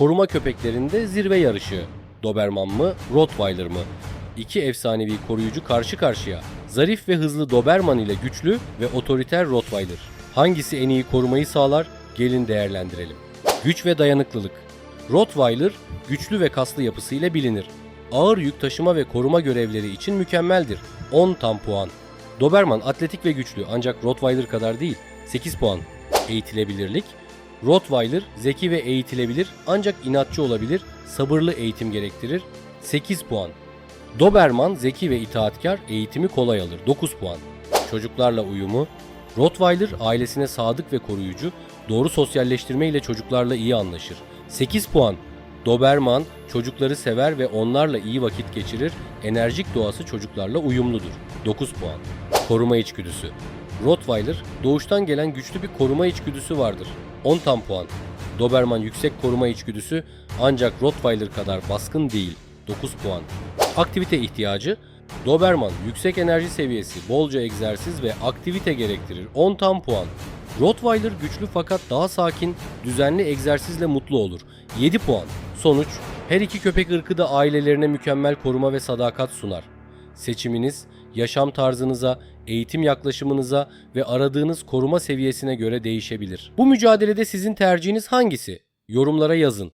Koruma köpeklerinde zirve yarışı. Doberman mı, Rottweiler mı? İki efsanevi koruyucu karşı karşıya. Zarif ve hızlı Doberman ile güçlü ve otoriter Rottweiler. Hangisi en iyi korumayı sağlar? Gelin değerlendirelim. Güç ve dayanıklılık. Rottweiler güçlü ve kaslı yapısıyla bilinir. Ağır yük taşıma ve koruma görevleri için mükemmeldir. 10 tam puan. Doberman atletik ve güçlü ancak Rottweiler kadar değil. 8 puan. Eğitilebilirlik. Rottweiler zeki ve eğitilebilir ancak inatçı olabilir, sabırlı eğitim gerektirir. 8 puan. Doberman zeki ve itaatkar, eğitimi kolay alır. 9 puan. Çocuklarla uyumu. Rottweiler ailesine sadık ve koruyucu, doğru sosyalleştirme ile çocuklarla iyi anlaşır. 8 puan. Doberman çocukları sever ve onlarla iyi vakit geçirir. Enerjik doğası çocuklarla uyumludur. 9 puan. Koruma içgüdüsü. Rottweiler doğuştan gelen güçlü bir koruma içgüdüsü vardır. 10 tam puan. Doberman yüksek koruma içgüdüsü ancak Rottweiler kadar baskın değil. 9 puan. Aktivite ihtiyacı Doberman yüksek enerji seviyesi, bolca egzersiz ve aktivite gerektirir. 10 tam puan. Rottweiler güçlü fakat daha sakin, düzenli egzersizle mutlu olur. 7 puan. Sonuç, her iki köpek ırkı da ailelerine mükemmel koruma ve sadakat sunar. Seçiminiz, yaşam tarzınıza, eğitim yaklaşımınıza ve aradığınız koruma seviyesine göre değişebilir. Bu mücadelede sizin tercihiniz hangisi? Yorumlara yazın.